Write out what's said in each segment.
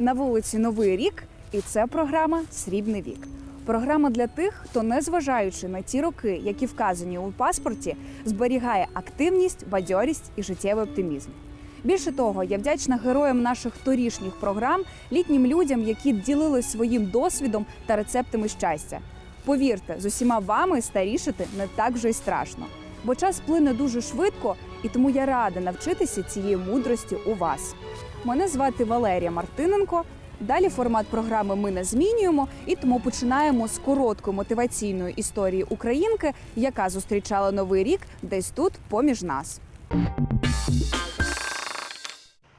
На вулиці Новий рік, і це програма Срібний вік. Програма для тих, хто, незважаючи на ті роки, які вказані у паспорті, зберігає активність, бадьорість і життєвий оптимізм. Більше того, я вдячна героям наших торішніх програм, літнім людям, які ділились своїм досвідом та рецептами щастя. Повірте, з усіма вами старішити не так вже й страшно, бо час плине дуже швидко, і тому я рада навчитися цієї мудрості у вас. Мене звати Валерія Мартиненко. Далі формат програми ми не змінюємо, і тому починаємо з короткої мотиваційної історії українки, яка зустрічала новий рік десь тут поміж нас.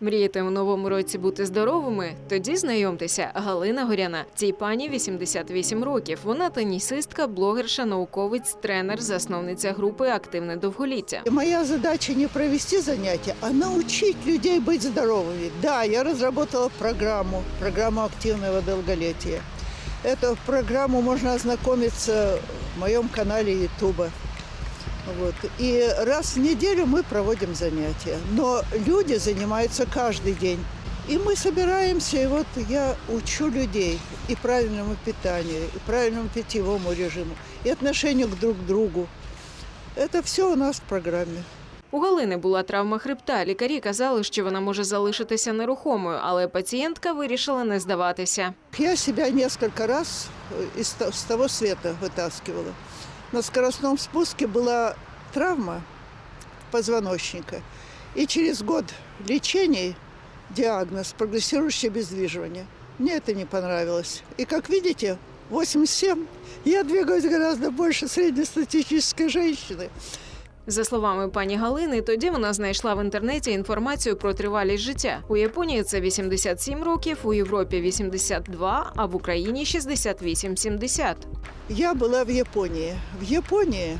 Мрієте у новому році бути здоровими? Тоді знайомтеся, Галина Горяна. Цій пані 88 років. Вона тенісистка, блогерша, науковець, тренер, засновниця групи Активне довголіття. Моя задача не провести занятия, а научить людей быть здоровыми. Да, я разработала программу, программу активного долголетия. Эту программу можно ознакомиться в моем канале YouTube. Вот. И раз в неделю мы проводим занятия. Но люди занимаются каждый день. И мы собираемся, и вот я учу людей и правильному питанию, и правильному питьевому режиму, и отношению к друг другу. Это все у нас в программе. У Галини була травма хребта. Лікарі казали, що вона може залишитися нерухомою, але пацієнтка вирішила не здаватися. Я себя несколько раз э, из то- с того света вытаскивала. На скоростном спуске была травма позвоночника. И через год лечений диагноз прогрессирующее обездвиживание. Мне это не понравилось. И как видите, 87 я двигаюсь гораздо больше среднестатистической женщины. За словами пані Галини, тоді вона знайшла в інтернеті інформацію про тривалість життя. У Японії це 87 років, у Європі 82, а в Україні 68-70. Я была в Японии. В Японии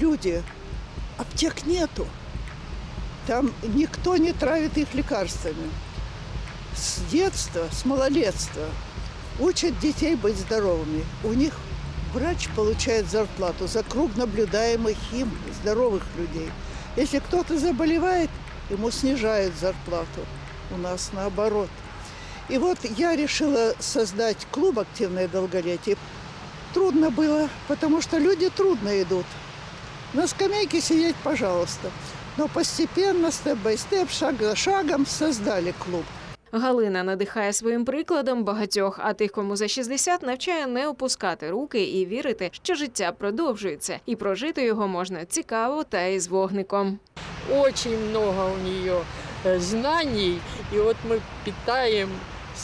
люди, аптек нету. Там никто не травит их лекарствами. С детства, с малолетства учат детей быть здоровыми. У них врач получает зарплату за круг наблюдаемых им здоровых людей. Если кто-то заболевает, ему снижают зарплату. У нас наоборот. И вот я решила создать клуб «Активное долголетие». Трудно было, потому что люди трудно идут. На скамейке сидеть, пожалуйста. Но постепенно, степ-бай-степ, шаг за шагом создали клуб. Галина надихає своїм прикладом багатьох, а тих, кому за 60, навчає не опускати руки і вірити, що життя продовжується, і прожити його можна цікаво та із вогником. очень много у нее э, знаний, и вот мы питаемся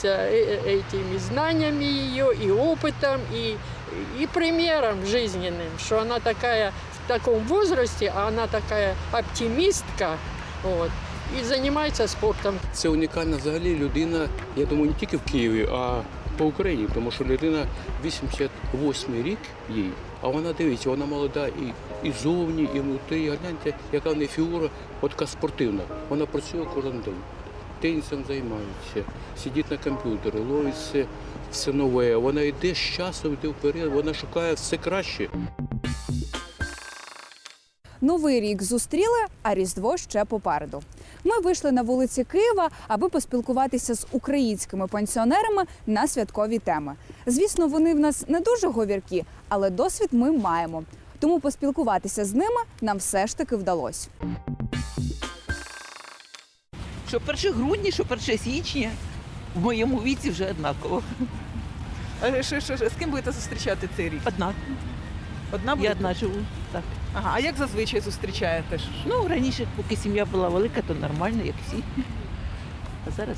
э- э- этими знаниями ее, и опытом, и, и примером жизненным, что она такая в таком возрасте, а она такая оптимистка, вот, и занимается спортом. Це унікальна взагалі людина, я думаю, не тільки в Києві, а по Україні, тому що людина 88 рік їй, а вона дивіться, вона молода і, і зовні, і внутрі. І Гляньте, яка в неї фігура, от така спортивна. Вона працює кожен день. Тенісом займається, сидить на комп'ютері, ловить все, все нове. Вона йде з часом, йде вперед, вона шукає все краще. Новий рік зустріли, а Різдво ще попереду. Ми вийшли на вулиці Києва, аби поспілкуватися з українськими пенсіонерами на святкові теми. Звісно, вони в нас не дуже говіркі, але досвід ми маємо. Тому поспілкуватися з ними нам все ж таки вдалося. Що 1 грудня, що 1 січня. В моєму віці вже однаково. А що, що, що, з ким будете зустрічати цей рік? Одна. Одна Я одна живу. Так. Ага, а як зазвичай зустрічаєте? ж? Ну, раніше, поки сім'я була велика, то нормально, як всі. А зараз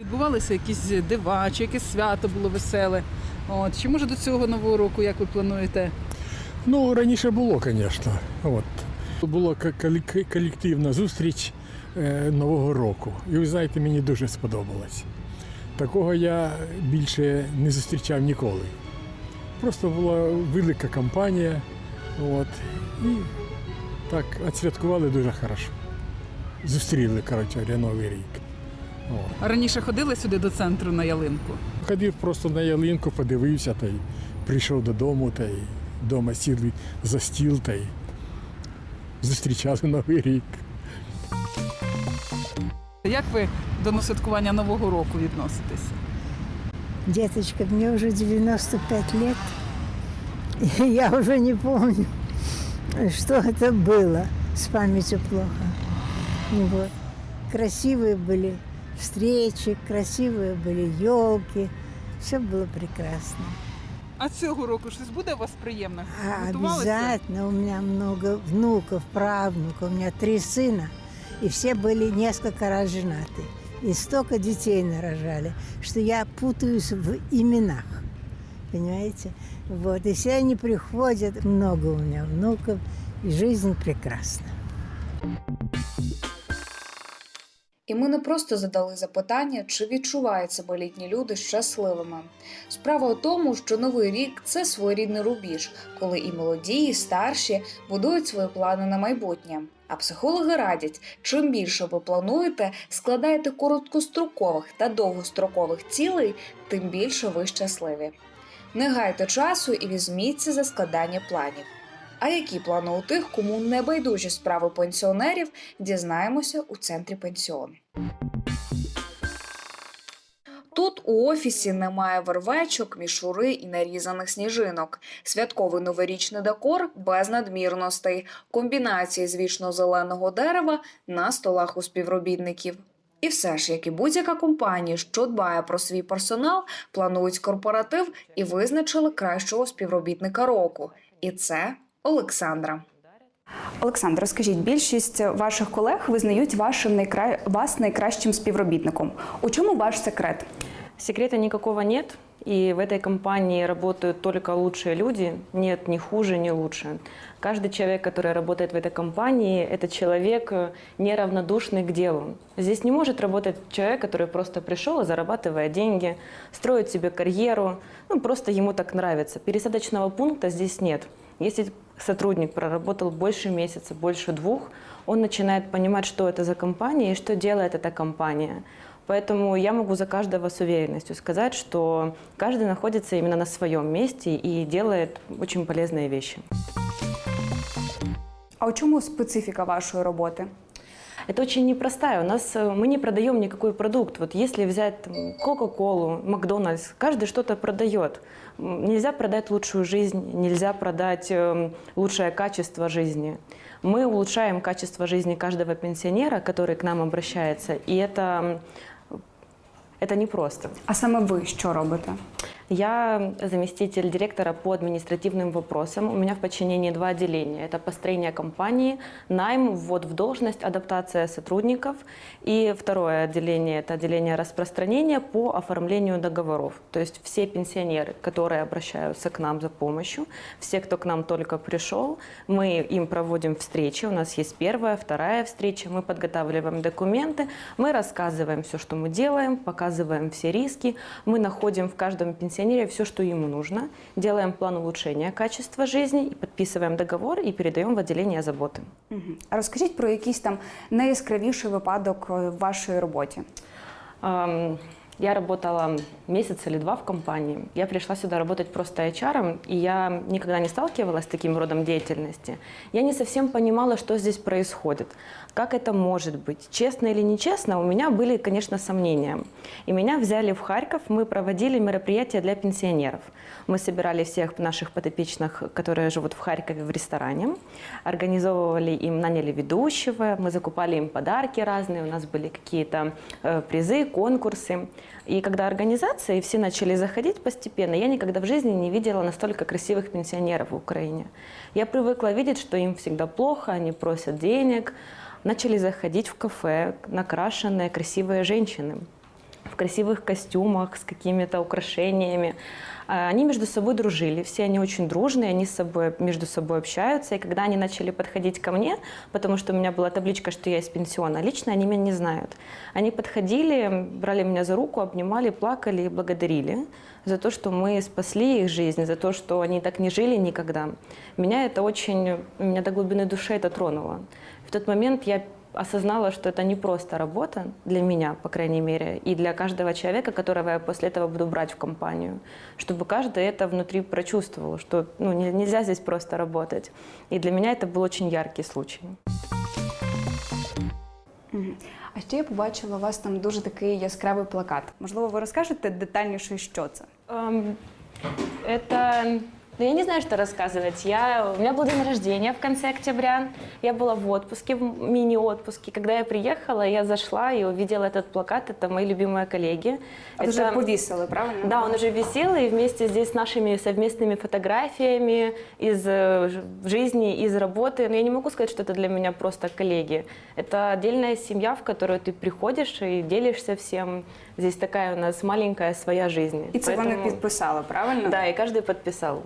Відбувалися якісь дива, чи якесь свято було веселе. От. Чи може до цього нового року, як ви плануєте? Ну, раніше було, звісно. От. Була колек- колективна зустріч е, Нового року. І ви знаєте, мені дуже сподобалось. Такого я більше не зустрічав ніколи. Просто була велика компанія. От, і так відсвяткували дуже хорошо. Зустріли, коротше, Новий рік. От. А раніше ходили сюди до центру на ялинку? Ходив просто на ялинку, подивився та й прийшов додому, та й вдома сіли за стіл та й зустрічали Новий рік. Як ви до святкування Нового року відноситесь? Деточка, мне уже 95 лет. И я уже не помню, что это было. С памятью плохо. Вот. Красивые были встречи, красивые были елки. Все было прекрасно. А цього року щось буде у вас приємне? А Готувалися? обязательно у меня много внуков, правнуков. У меня три сына. И все были несколько раз женаты. И столько детей нарожали, что я путаюсь в именах. Понимаете? Вот. И все они приходят. Много у меня внуков. И жизнь прекрасна. І ми не просто задали запитання, чи відчувають себе люди щасливими. Справа у тому, що новий рік це своєрідний рубіж, коли і молоді, і старші будують свої плани на майбутнє. А психологи радять, чим більше ви плануєте, складаєте короткострокових та довгострокових цілей, тим більше ви щасливі. Не гайте часу і візьміться за складання планів. А які плани у тих, кому не байдужі справи пенсіонерів, дізнаємося у центрі пенсіону. Тут у офісі немає вервечок, мішури і нарізаних сніжинок. Святковий новорічний декор без надмірностей, комбінації з вічно-зеленого дерева на столах у співробітників. І все ж, як і будь-яка компанія, що дбає про свій персонал, планують корпоратив і визначили кращого співробітника року. І це Олександра. Олександр, розкажіть, більшість ваших колег визнають вашим найкра... вас найкращим співробітником. У чому ваш секрет? Секрета никакого нет, и в этой компании работают только лучшие люди, нет ни хуже, ни лучше. Каждый человек, который работает в этой компании, это человек э, неравнодушный к делу. Здесь не может работать человек, который просто пришел и зарабатывает деньги, строит себе карьеру, ну просто ему так нравится. Пересадочного пункта здесь нет. Если сотрудник проработал больше месяца, больше двух, он начинает понимать, что это за компания и что делает эта компания. Поэтому я могу за каждого с уверенностью сказать, что каждый находится именно на своем месте и делает очень полезные вещи. А у чому специфіка вашої роботи? Это очень непростая. У нас э, мы не продаем никакой продукт. Вот если взять там, Кока-Колу, Макдональдс, каждый что-то продает. М, Нельзя продать лучшую жизнь, нельзя продать эм, лучшее качество жизни. Мы улучшаем качество жизни каждого пенсионера, который к нам обращается, и это, м, это непросто. А саме ви що робите? Я заместитель директора по административным вопросам. У меня в подчинении два отделения. Это построение компании, найм, ввод в должность, адаптация сотрудников. И второе отделение – это отделение распространения по оформлению договоров. То есть все пенсионеры, которые обращаются к нам за помощью, все, кто к нам только пришел, мы им проводим встречи. У нас есть первая, вторая встреча. Мы подготавливаем документы, мы рассказываем все, что мы делаем, показываем все риски. Мы находим в каждом пенсионере все, что ему нужно, делаем план улучшения качества жизни, и подписываем договор и передаем в отделение заботы. Мгм. А розкажіть про якийсь там найяскравіший випадок е, в вашій роботі. Ам, Я работала месяц или два в компании. Я пришла сюда работать просто HR, и я никогда не сталкивалась с таким родом деятельности. Я не совсем понимала, что здесь происходит, как это может быть. Честно или нечестно, у меня были, конечно, сомнения. И меня взяли в Харьков, мы проводили мероприятия для пенсионеров. Мы собирали всех наших подопечных, которые живут в Харькове, в ресторане, организовывали им, наняли ведущего, мы закупали им подарки разные, у нас были какие-то э, призы, конкурсы. И когда организация, и все начали заходить постепенно, я никогда в жизни не видела настолько красивых пенсионеров в Украине. Я привыкла видеть, что им всегда плохо, они просят денег. Начали заходить в кафе накрашенные красивые женщины в красивых костюмах с какими-то украшениями. А, Они между собой дружили, все они очень дружные, они с собой, между собой общаются. И когда они начали подходить ко мне, потому что у меня была табличка, что я из пенсиона, лично они меня не знают. Они подходили, брали меня за руку, обнимали, плакали и благодарили за то, что мы спасли их жизнь, за то, что они так не жили никогда. Меня это очень, меня до глубины души это тронуло. В тот момент я осознала, что это не просто работа для меня, по крайней мере, и для каждого человека, которого я после этого буду брать в компанию, чтобы каждый это внутри прочувствовал, что ну, не- нельзя здесь просто работать. И для меня это был очень яркий случай. Мгм. Мгм. А ще я побачила у вас там дуже такий яскравий плакат. Можливо, ви розкажете детальніше, що це? Эм, Это... Ну, я не знаю, что рассказывать. Я... У меня был день рождения в конце октября. Я была в отпуске, в мини-отпуске. Когда я приехала, я зашла и увидела этот плакат. Это мои любимые коллеги. А це вже повісили, правильно? Да, он уже висел, и вместе здесь с нашими совместными фотографиями из э, ж- жизни, из работы. Но я не могу сказать, что это для меня просто коллеги. Это отдельная семья, в которую ты приходишь и делишься всем. Здесь такая у нас маленькая своя жизнь. І це вони Поэтому- підписали, правильно? Да, и каждый подписал.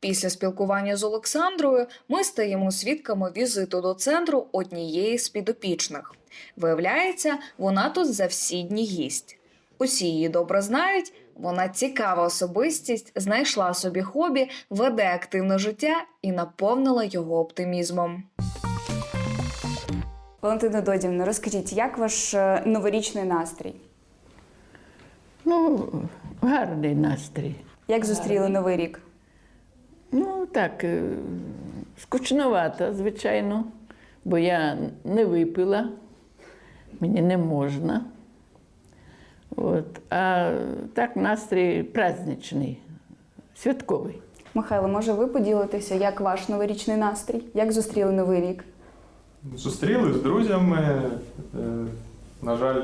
Після спілкування з Олександрою ми стаємо свідками візиту до центру однієї з підопічних. Виявляється, вона тут за всі дні гість. Усі її добре знають. Вона цікава особистість, знайшла собі хобі, веде активне життя і наповнила його оптимізмом. Валентина Додівна, розкажіть, як ваш е, новорічний настрій? Ну, гарний настрій. Як зустріли новий рік? Ну, так, е, скучновато, звичайно, бо я не випила, мені не можна. От. А так настрій праздничний, святковий. Михайло, може ви поділитеся, як ваш новорічний настрій? Як зустріли новий рік? Зустріли з друзями. Е, На жаль,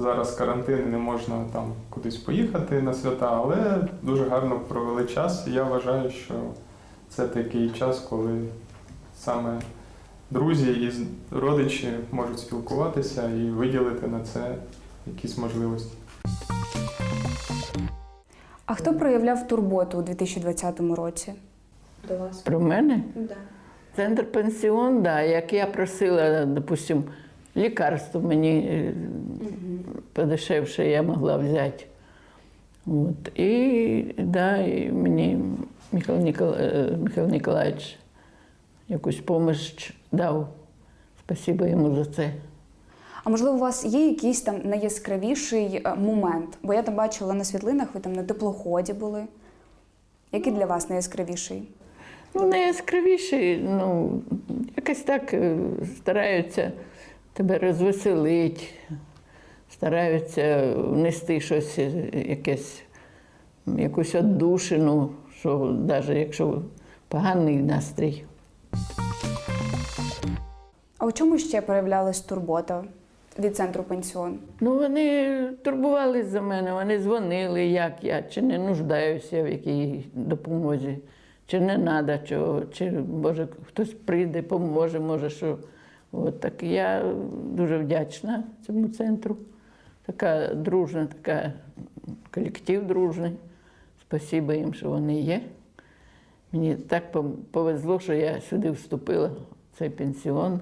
зараз карантин не можна там кудись поїхати на свята, але дуже гарно провели час. І я вважаю, що це такий час, коли саме друзі і родичі можуть спілкуватися і виділити на це якісь можливості. А хто проявляв турботу у 2020 році? До вас? Про мене? Да. Центр пенсіон, да, як я просила, допустим, лікарство мені е, подешевше я могла взяти. От. І, да, і мені Михайло, Нікола... е, Михайло Ніколаївич якусь допомогу дав. Спасибо йому за це. А можливо, у вас є якийсь там найяскравіший е, момент? Бо я там бачила на світлинах, ви там на теплоході були. Який для вас найяскравіший? Ну, найяскравіші, ну, якось так стараються тебе розвеселити, стараються внести щось, е, якесь, якусь віддушину, що навіть якщо поганий настрій. А у чому ще проявлялась турбота від центру пенсіон? Ну, вони турбувалися за мене, вони дзвонили, як я, чи не нуждаюся в якій допомозі, чи не треба чого, чи може хтось прийде, поможе, може що. От так я дуже вдячна цьому центру. Така дружна, така колектив дружний. Спасибо їм, що вони є. Мені так повезло, що я сюди вступила, в цей пенсіон.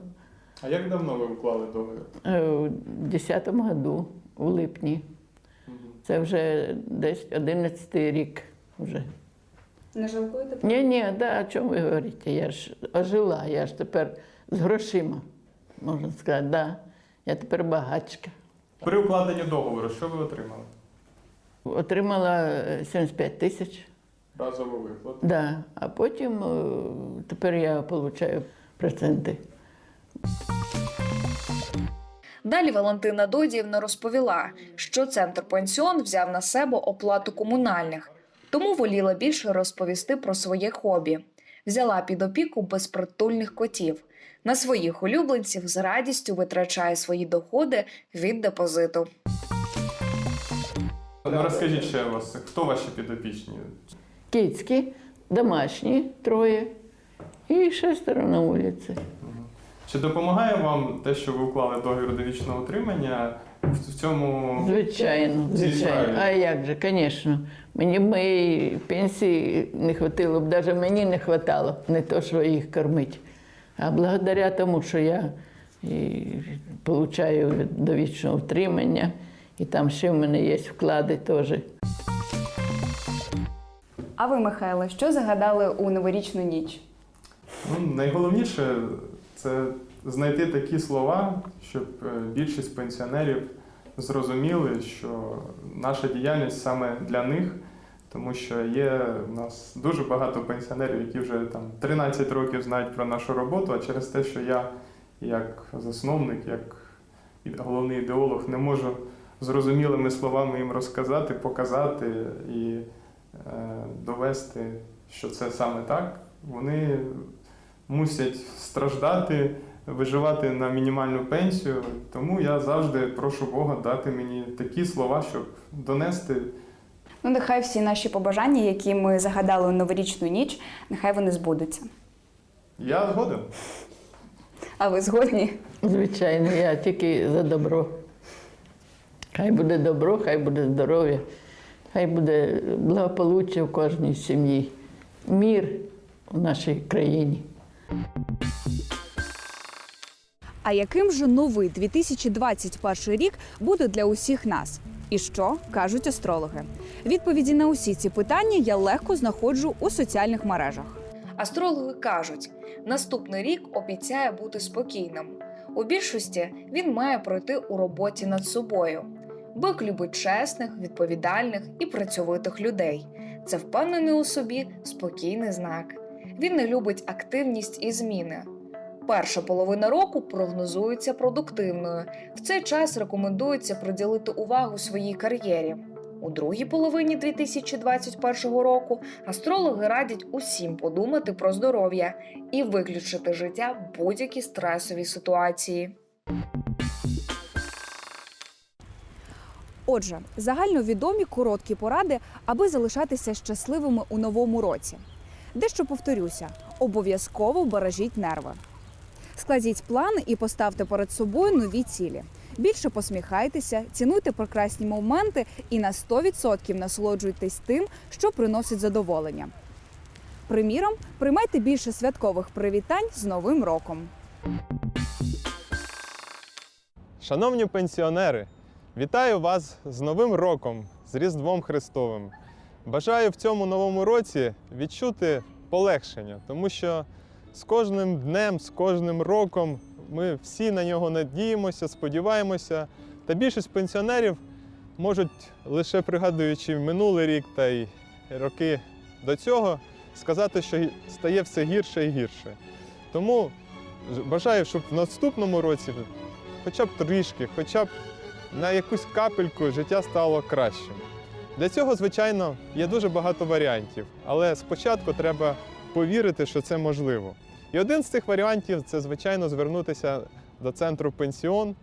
А як давно ви уклали договір? Е, У 10-му году, у липні. Це вже десь 11 рік вже. Не жалкуєте? Ні, ні, да, о чому ви говорите? Я ж ожила, я ж тепер з грошима, можна сказати, да. Я тепер багачка. При укладенні договору, що ви отримали? Отримала е, 75 тисяч, Разову виплату. да. а потім е, тепер я отримую проценти. Далі Валентина Додіївна розповіла, що центр пенсіон взяв на себе оплату комунальних, тому воліла більше розповісти про своє хобі. Взяла під опіку безпритульних котів. На своїх улюбленців з радістю витрачає свої доходи від депозиту. Ну розкажіть ще вас, хто ваші підопічні? Кицькі, домашні троє і шестеро на вулиці. Чи допомагає вам те, що ви уклали договір довічного утримання в в цьому Звичайно, звичайно. А як же, звісно. Мені моєї пенсії не хватило б, навіть мені не хватало, не то, що їх кормити. А благодаря тому, що я і получаю довічне утримання, і там ще в мене є вклади теж. А ви, Михайло, що загадали у новорічну ніч? Ну, найголовніше це знайти такі слова, щоб е, більшість пенсіонерів зрозуміли, що наша діяльність саме для них, Тому що є у нас дуже багато пенсіонерів, які вже там 13 років знають про нашу роботу, а через те, що я як засновник, як головний ідеолог, не можу зрозумілими словами їм розказати, показати і е, довести, що це саме так, вони мусять страждати, виживати на мінімальну пенсію. Тому я завжди прошу Бога дати мені такі слова, щоб донести Ну, нехай всі наші побажання, які ми загадали у новорічну ніч, нехай вони збудуться. я згоден. А ви згодні? Звичайно, я тільки за добро. Хай буде добро, хай буде здоров'я, хай буде благополуччя в кожній сім'ї, мір у нашій країні. А яким же новий 2021 рік буде для усіх нас? І що кажуть астрологи? Відповіді на усі ці питання я легко знаходжу у соціальних мережах. Астрологи кажуть, наступний рік обіцяє бути спокійним. У більшості він має пройти у роботі над собою. Бик любить чесних, відповідальних і працьовитих людей. Це впевнений у собі спокійний знак. Він не любить активність і зміни. Перша половина року прогнозується продуктивною. В цей час рекомендується приділити увагу своїй кар'єрі. У другій половині 2021 року астрологи радять усім подумати про здоров'я і виключити життя будь-які стресові ситуації. Отже, загальновідомі короткі поради, аби залишатися щасливими у новому році. Дещо повторюся: обов'язково бережіть нерви. Складіть плани і поставте перед собою нові цілі. Більше посміхайтеся, цінуйте прекрасні моменти і на 100% насолоджуйтесь тим, що приносить задоволення. Приміром, приймайте більше святкових привітань з Новим роком. Шановні пенсіонери, вітаю вас з Новим роком, з Різдвом Христовим. Бажаю в цьому новому році відчути полегшення, тому що з кожним днем, з кожним роком ми всі на нього надіємося, сподіваємося. Та більшість пенсіонерів можуть, лише пригадуючи минулий рік та й роки до цього, сказати, що стає все гірше і гірше. Тому бажаю, щоб в наступному році хоча б трішки, хоча б на якусь капельку життя стало кращим. Для цього, звичайно, є дуже багато варіантів, але спочатку треба повірити, що це можливо. І один з цих варіантів це, звичайно, звернутися до центру пенсіон.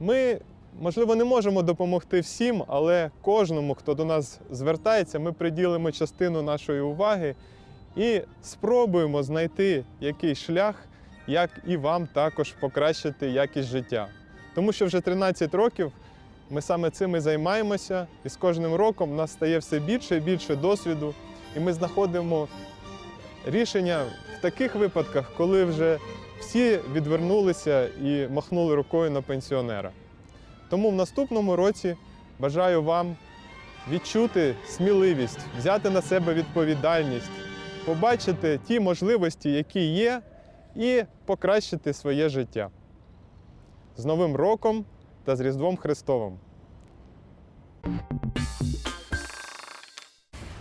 Ми, можливо, не можемо допомогти всім, але кожному, хто до нас звертається, ми приділимо частину нашої уваги і спробуємо знайти якийсь шлях, як і вам також покращити якість життя. Тому що вже 13 років ми саме цим і займаємося, і з кожним роком в нас стає все більше і більше досвіду, і ми знаходимо рішення таких випадках, коли вже всі відвернулися і махнули рукою на пенсіонера. Тому в наступному році бажаю вам відчути сміливість, взяти на себе відповідальність, побачити ті можливості, які є, і покращити своє життя. З Новим роком та з Різдвом Христовим!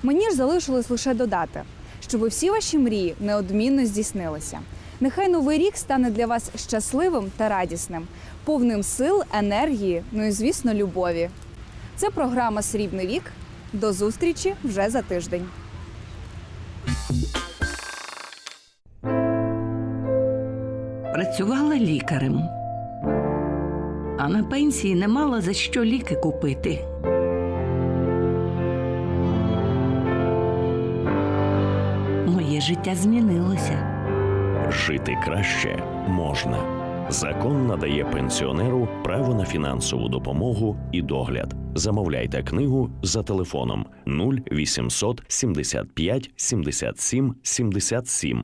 Мені ж залишилось лише додати, щоб всі ваші мрії неодмінно здійснилися. Нехай новий рік стане для вас щасливим та радісним, повним сил, енергії, ну і звісно, любові. Це програма Срібний вік. До зустрічі вже за тиждень. Працювала лікарем, а на пенсії не мала за що ліки купити. Життя змінилося. Жити краще можна. Закон надає пенсіонеру право на фінансову допомогу і догляд. Замовляйте книгу за телефоном 0800 75 77 77